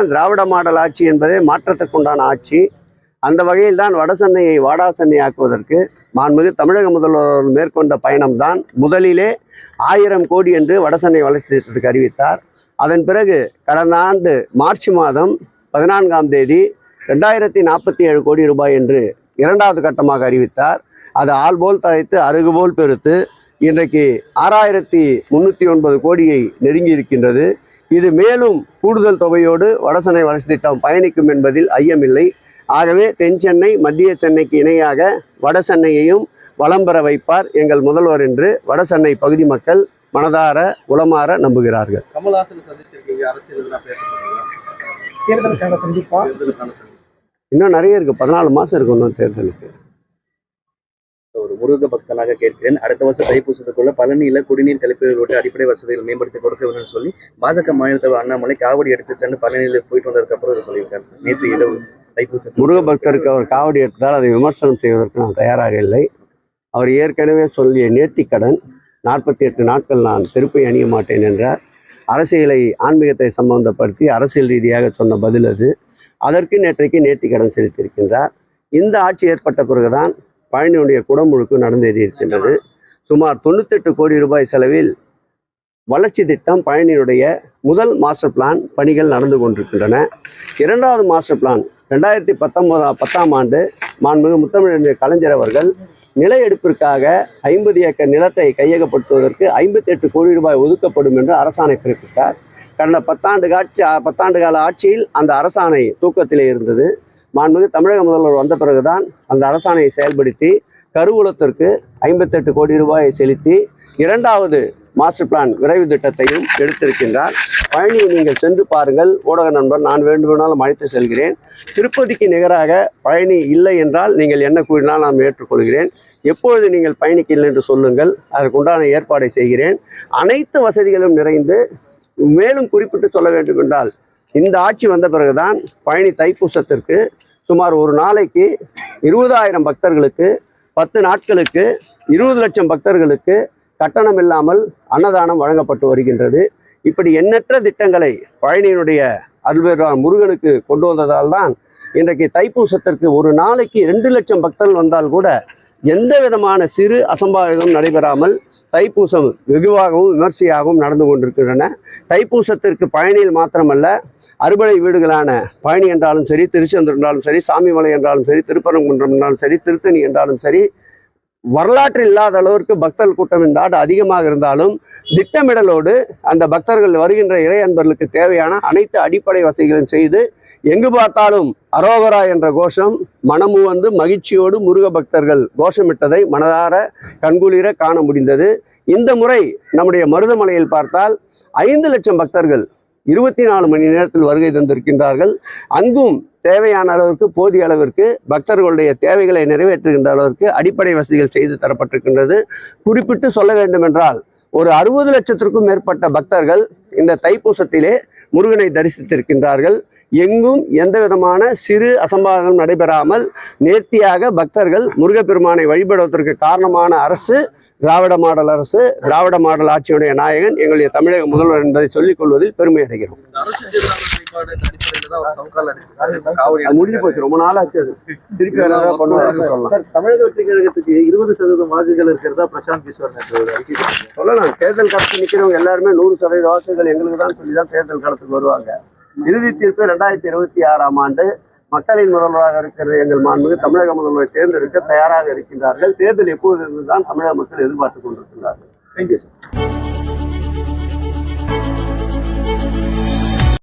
தான் திராவிட மாடல் ஆட்சி என்பதே மாற்றத்திற்குண்டான ஆட்சி. அந்த வகையில் தான் வட சென்னையை வாடா சென்னை ஆக்குவதற்கு மாண்புமிகு தமிழக முதல்வர் மேற்கொண்ட பயணம்தான் முதலிலே ஆயிரம் கோடி என்று வடசென்னை வளர்ச்சி திட்டத்துக்கு அறிவித்தார். அதன் பிறகு கடந்த ஆண்டு மார்ச் மாதம் பதினான்காம் தேதி ரெண்டாயிரத்தி நாற்பத்தி ஏழு கோடி ரூபாய் என்று இரண்டாவது கட்டமாக அறிவித்தார். அது ஆள்போல் தழைத்து அருகுபோல் பெருத்து இன்றைக்கு ஆறாயிரத்தி முந்நூற்றி ஒன்பது கோடியை நெருங்கி இருக்கின்றது இது மேலும் கூடுதல் தொகையோடு வடசென்னை வளர்ச்சி திட்டம் பயணிக்கும் என்பதில் ஐயமில்லை. ஆகவே தென் சென்னை மத்திய சென்னைக்கு இணையாக வட சென்னையையும் வளம் பெற வைப்பார் எங்கள் முதல்வர் என்று வட சென்னை பகுதி மக்கள் மனதார உளமாற நம்புகிறார்கள். கமல்ஹாசன் சந்திச்சிருக்கீங்க அரசியல். இன்னும் நிறைய இருக்குது பதினாலு மாதம் இருக்கும் இன்னும் தேர்தலுக்கு. முருக பக்தனாக கேட்கிறேன். அடுத்த வருஷம் தைப்பூசத்துக்குள்ள பழனியில குடிநீர் கழிப்பறை ரோட்டு அடிப்படை வசதிகள் மேம்படுத்தி கொடுக்க வேண்டும் சொல்லி பாஜக மாநில தலைவர் அண்ணாமலை காவடி எடுத்து சென்று பழனியில போயிட்டு வந்ததுக்கு அப்புறம் சொல்லியிருக்காரு. நேற்று இரவு தைப்பூசம் முருக பக்தருக்கு அவர் காவடி எடுத்தால் அதை விமர்சனம் செய்வதற்கு நான் தயாராக இல்லை. அவர் ஏற்கனவே சொல்லிய நேர்த்திக்கடன் நாற்பத்தி எட்டு நாட்கள் நான் செருப்பை அணிய மாட்டேன் என்றார். அரசியலை ஆன்மீகத்தை சம்பந்தப்படுத்தி அரசியல் ரீதியாக சொன்ன பதில் அது. அதற்கு நேற்றைக்கு நேர்த்திக்கடன் செலுத்தியிருக்கின்றார். இந்த ஆட்சி ஏற்பட்ட பிறகுதான் பழனியுடைய குடமுழுக்கு நடந்தேறி இருக்கின்றது. சுமார் தொண்ணூத்தெட்டு கோடி ரூபாய் செலவில் வளர்ச்சி திட்டம் பழனியுடைய முதல் மாஸ்டர் பிளான் பணிகள் நடந்து கொண்டிருக்கின்றன. இரண்டாவது மாஸ்டர் பிளான் ரெண்டாயிரத்தி பத்தொன்பதாம் பத்தாம் ஆண்டு மாண்புமிகு முத்தமிழறிஞர் கலைஞர் அவர்கள் நில எடுப்பிற்காக ஐம்பது ஏக்கர் நிலத்தை கையகப்படுத்துவதற்கு ஐம்பத்தி எட்டு கோடி ரூபாய் ஒதுக்கப்படும் என்று அரசாணை பிறப்பித்தார். கடந்த பத்தாண்டு காட்சி பத்தாண்டு கால ஆட்சியில் அந்த அரசாணை தூக்கத்திலே இருந்தது. மாண்புமிகு தமிழக முதல்வர் வந்த பிறகுதான் அந்த அரசாணையை செயல்படுத்தி கருவூலத்திற்கு ஐம்பத்தெட்டு கோடி ரூபாயை செலுத்தி இரண்டாவது மாஸ்டர் பிளான் விரைவு திட்டத்தையும் எடுத்திருக்கின்றார். பழனியை நீங்கள் சென்று பாருங்கள். ஊடக நண்பர் நான் வேண்டுமானாலும் அழைத்து செல்கிறேன். திருப்பதிக்கு நிகராக பழனி இல்லை என்றால் நீங்கள் என்ன கூறினால் நான் ஏற்றுக்கொள்கிறேன். எப்பொழுது நீங்கள் பயணிக்கல என்று சொல்லுங்கள். அதற்குண்டான ஏற்பாடை செய்கிறேன். அனைத்து வசதிகளும் நிறைந்து மேலும் குறிப்பிட்டு சொல்ல வேண்டும் என்றால் இந்த ஆட்சி வந்த பிறகுதான் பழனி தைப்பூசத்திற்கு சுமார் ஒரு நாளைக்கு இருபதாயிரம் பக்தர்களுக்கு பத்து நாட்களுக்கு இருபது லட்சம் பக்தர்களுக்கு கட்டணம் இல்லாமல் அன்னதானம் வழங்கப்பட்டு வருகின்றது. இப்படி எண்ணற்ற திட்டங்களை பழனியினுடைய அல்வேரா முருகனுக்கு கொண்டு வந்ததால் தான் இன்றைக்கு தைப்பூசத்திற்கு ஒரு நாளைக்கு ரெண்டு லட்சம் பக்தர்கள் வந்தால் கூட எந்த விதமான சிறு அசம்பாவிதம் நடைபெறாமல் தைப்பூசம் வெகுவாகவும் விமர்சையாகவும் நடந்து கொண்டிருக்கின்றன. தைப்பூசத்திற்கு பழனியில் மாத்திரமல்ல அறுபடை வீடுகளான பழனி என்றாலும் சரி திருச்செந்தூர் என்றாலும் சரி சாமிமலை என்றாலும் சரி திருப்பரங்குன்றம் என்றாலும் சரி திருத்தணி என்றாலும் சரி வரலாற்று இல்லாத அளவிற்கு பக்தர்கள் கூட்டம் இந்த ஆண்டு அதிகமாக இருந்தாலும் திட்டமிடலோடு அந்த பக்தர்கள் வருகின்ற இறை அன்பர்களுக்கு தேவையான அனைத்து அடிப்படை வசதிகளையும் செய்து எங்கு பார்த்தாலும் அரோகரா என்ற கோஷம் மனமு வந்து மகிழ்ச்சியோடு முருக பக்தர்கள் கோஷமிட்டதை மனதார கண்குளிர காண முடிந்தது. இந்த முறை நம்முடைய மருதமலையில் பார்த்தால் ஐந்து லட்சம் பக்தர்கள் இருபத்தி நாலு மணி நேரத்தில் வருகை தந்திருக்கின்றார்கள். அங்கும் தேவையான அளவிற்கு போதிய அளவிற்கு பக்தர்களுடைய தேவைகளை நிறைவேற்றுகின்ற அளவிற்கு அடிப்படை வசதிகள் செய்து தரப்பட்டிருக்கின்றது. குறிப்பிட்டு சொல்ல வேண்டுமென்றால் ஒரு அறுபது லட்சத்திற்கும் மேற்பட்ட பக்தர்கள் இந்த தைப்பூசத்திலே முருகனை தரிசித்திருக்கின்றார்கள். எங்கும் எந்த விதமான சிறு அசம்பாதம் நடைபெறாமல் நேர்த்தியாக பக்தர்கள் முருகப்பெருமானை வழிபடுவதற்கு காரணமான அரசு திராவிட மாடல் அரசு திராவிட மாடல் ஆட்சியுடைய நாயகன் எங்களுடைய தமிழக முதல்வர் என்பதை சொல்லிக் கொள்வதில் பெருமை அடைகிறோம். முடிஞ்சு போச்சு. ரொம்ப நாள் ஆச்சு அது. திருப்பி சொல்லலாம். தமிழக வெற்றி கழகத்துக்கு இருபது சதவீதம் வாக்குகள் இருக்கிறதா பிரசாந்த் கிஷோர். சொல்லலாம். தேர்தல் களத்தில் நிற்கிறவங்க எல்லாருமே நூறு சதவீத வாக்குகள் எங்களுக்கு தான் சொல்லி தான் தேர்தல் களத்துக்கு வருவாங்க. இறுதி தீர்ப்பு ரெண்டாயிரத்தி இருபத்தி ஆறாம் ஆண்டு. மக்களின் முதல்வராக இருக்கிற எங்கள் மாண்புமிகு தமிழக முதல்வரை தேர்ந்தெடுக்க தயாராக இருக்கின்றார்கள் தேர்தல் எப்போது தான் தமிழக மக்கள் எதிர்பார்த்து கொண்டிருக்கிறார்கள் தேங்க்யூ சார்.